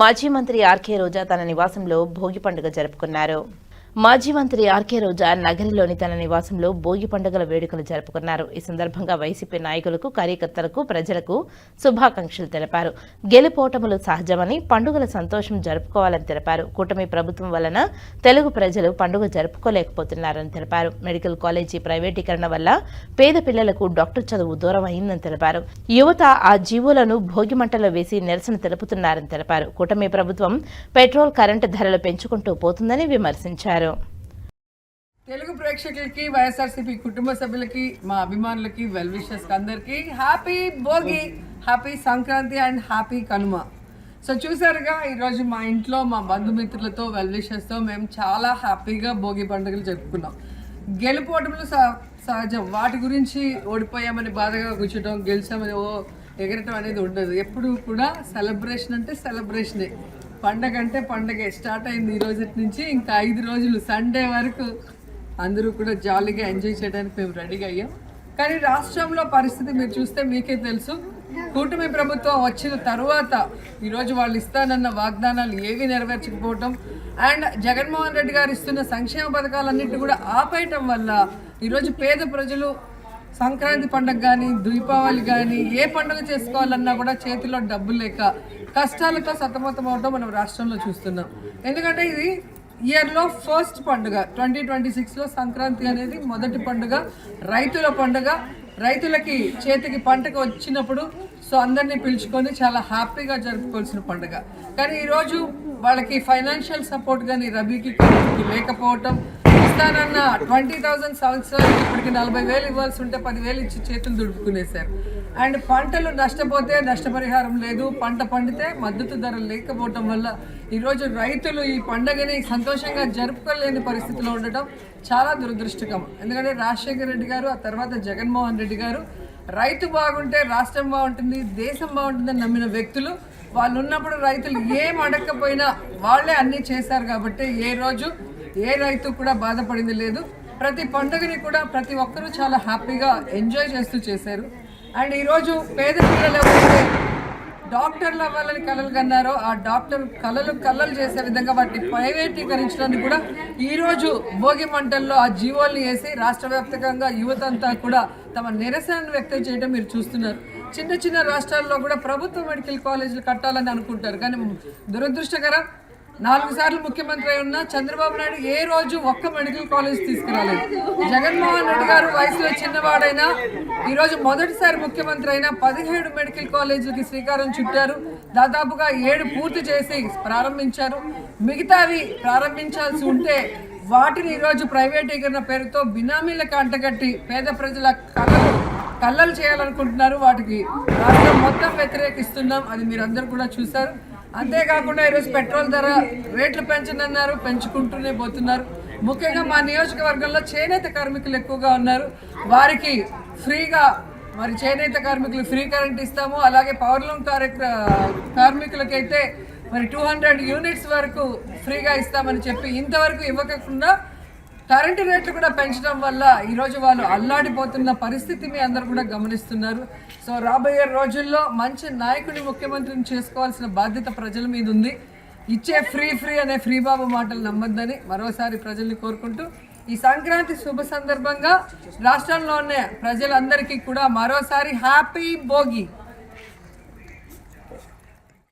మాజీ మంత్రి ఆర్కే రోజా తన నివాసంలో భోగి పండుగ జరుపుకున్నారు. మాజీ మంత్రి ఆర్కే రోజా నగరిలోని తన నివాసంలో భోగి పండుగల వేడుకలు జరుపుకున్నారు. ఈ సందర్భంగా వైసీపీ నాయకులకు కార్యకర్తలకు ప్రజలకు శుభాకాంక్షలు తెలిపారు. గెలుపోటములు సహజమని పండుగల సంతోషం జరుపుకోవాలని తెలిపారు. కూటమి ప్రభుత్వం వలన తెలుగు ప్రజలు పండుగ జరుపుకోలేకపోతున్నారని తెలిపారు. మెడికల్ కాలేజీ ప్రైవేటీకరణ వల్ల పేద పిల్లలకు డాక్టర్ చదువు దూరం అయిందని తెలిపారు. యువత ఆ జీవోలను భోగి మంటలో వేసి నిరసన తెలుపుతున్నారని తెలిపారు. కూటమి ప్రభుత్వం పెట్రోల్ కరెంటు ధరలు పెంచుకుంటూ పోతుందని విమర్శించారు. తెలుగు ప్రేక్షకులకి వైఎస్ఆర్సీపీ కుటుంబ సభ్యులకి మా అభిమానులకి వెల్ విషెస్ అందరికి happy Bhogi happy Sankranti and happy Kanuma. So చూసారుగా ఈరోజు మా ఇంట్లో మా బంధుమిత్రులతో వెల్ విషెస్తో మేము చాలా హ్యాపీగా భోగి పండుగలు జరుపుకున్నాం. గెలుపోవటంలో సహజం. వాటి గురించి ఓడిపోయామని బాధగా కూర్చోటం గెలిచామని ఓ ఎగరటం అనేది ఉండదు. ఎప్పుడు కూడా సెలబ్రేషన్ అంటే సెలబ్రేషనే పండగ అంటే పండగే. స్టార్ట్ అయింది ఈ రోజు నుంచి. ఇంకా ఐదు రోజులు సండే వరకు అందరూ కూడా జాలీగా ఎంజాయ్ చేయడానికి మేము రెడీగా అయ్యాం. కానీ రాష్ట్రంలో పరిస్థితి మీరు చూస్తే మీకే తెలుసు. కూటమి ప్రభుత్వం వచ్చిన తర్వాత ఈరోజు వాళ్ళు ఇస్తానన్న వాగ్దానాలు ఏవి నెరవేర్చకపోవటం అండ్ జగన్మోహన్ రెడ్డి గారు ఇస్తున్న సంక్షేమ పథకాలన్నిటి కూడా ఆపేయటం వల్ల ఈరోజు పేద ప్రజలు సంక్రాంతి పండుగ కానీ దీపావళి కానీ ఏ పండుగ చేసుకోవాలన్నా కూడా చేతిలో డబ్బులు లేక కష్టాలతో సతమతం అవడం మనం రాష్ట్రంలో చూస్తున్నాం. ఎందుకంటే ఇది ఇయర్లో ఫస్ట్ పండుగ. ట్వంటీ ట్వంటీ సిక్స్లో సంక్రాంతి అనేది మొదటి పండుగ రైతుల పండుగ. రైతులకి చేతికి పంటకు వచ్చినప్పుడు సో అందరినీ పిలుచుకొని చాలా హ్యాపీగా జరుపుకోవాల్సిన పండుగ. కానీ ఈరోజు వాళ్ళకి ఫైనాన్షియల్ సపోర్ట్ కానీ రబీకి లేకపోవటం ఇస్తానన్న. ట్వంటీ థౌసండ్ సంవత్సరాలు ఇప్పటికి నలభై వేలు ఇవ్వాల్సి ఉంటే పదివేలు ఇచ్చి చేతులు దుడుపుకునేశారు అండ్ పంటలు నష్టపోతే నష్టపరిహారం లేదు. పంట పండితే మద్దతు ధర లేకపోవటం వల్ల ఈరోజు రైతులు ఈ పండగని సంతోషంగా జరుపుకోలేని పరిస్థితిలో ఉండటం చాలా దురదృష్టకం ఎందుకంటే రాజశేఖర రెడ్డి గారు ఆ తర్వాత జగన్మోహన్ రెడ్డి గారు రైతు బాగుంటే రాష్ట్రం బాగుంటుంది దేశం బాగుంటుందని నమ్మిన వ్యక్తులు వాళ్ళు ఉన్నప్పుడు రైతులు ఏం అడగకపోయినా వాళ్ళే అన్నీ చేశారు కాబట్టి ఏ రోజు ఏ రైతు కూడా బాధపడింది లేదు. ప్రతి పండుగని కూడా ప్రతి ఒక్కరూ చాలా హ్యాపీగా ఎంజాయ్ చేస్తూ చేశారు. అండ్ ఈరోజు పేద పిల్లలు ఎవరైతే డాక్టర్లు అవ్వాలని కళలు కన్నారో ఆ డాక్టర్ కళలు కలలు చేసే విధంగా వాటిని ప్రైవేటీకరించడానికి కూడా ఈరోజు భోగి మంటల్లో ఆ జీవోల్ని వేసి రాష్ట్ర వ్యాప్తంగా యువతంతా కూడా తమ నిరసనను వ్యక్తం చేయడం మీరు చూస్తున్నారు. చిన్న చిన్న రాష్ట్రాల్లో కూడా ప్రభుత్వ మెడికల్ కాలేజీలు కట్టాలని అనుకుంటారు. కానీ దురదృష్టకరం నాలుగు సార్లు ముఖ్యమంత్రి అయి ఉన్న చంద్రబాబు నాయుడు ఏ రోజు ఒక్క మెడికల్ కాలేజ్ తీసుకురాలేదు. జగన్మోహన్ రెడ్డి గారు వయసులో చిన్నవాడైనా ఈరోజు మొదటిసారి ముఖ్యమంత్రి అయినా పదిహేడు మెడికల్ కాలేజీలకి శ్రీకారం చుట్టారు. దాదాపుగా ఏడు పూర్తి చేసి ప్రారంభించారు. మిగతావి ప్రారంభించాల్సి ఉంటే వాటిని ఈరోజు ప్రైవేటీకరణ పేరుతో బినామీలకు అంటగట్టి పేద ప్రజల కళలు కళ్ళలు చేయాలనుకుంటున్నారు. వాటికి రాష్ట్రం మొత్తం వ్యతిరేకిస్తున్నాం. అది మీరందరూ కూడా చూశారు. అంతేకాకుండా ఈరోజు పెట్రోల్ ధర రేట్లు పెంచనన్నారు పెంచుకుంటూనే పోతున్నారు. ముఖ్యంగా మా నియోజకవర్గంలో చేనేత కార్మికులు ఎక్కువగా ఉన్నారు. వారికి ఫ్రీగా మరి చేనేత కార్మికులు ఫ్రీ కరెంట్ ఇస్తాము. అలాగే పవర్లూమ్ కార్యక్ర కార్మికులకైతే మరి టూ హండ్రెడ్ యూనిట్స్ వరకు ఫ్రీగా ఇస్తామని చెప్పి ఇంతవరకు ఇవ్వకుండా కరెంటు రేట్లు కూడా పెంచడం వల్ల ఈరోజు వాళ్ళు అల్లాడిపోతున్న పరిస్థితి మీ అందరూ కూడా గమనిస్తున్నారు. సో రాబోయే రోజుల్లో మంచి నాయకుని ముఖ్యమంత్రిని చేసుకోవాల్సిన బాధ్యత ప్రజల మీద ఉంది. ఇచ్చే ఫ్రీ ఫ్రీ అనే ఫ్రీ బాబు మాటలు నమ్మొద్దని మరోసారి ప్రజల్ని కోరుకుంటూ ఈ సంక్రాంతి శుభ సందర్భంగా రాష్ట్రంలోనే ప్రజలందరికీ కూడా మరోసారి హ్యాపీ భోగి.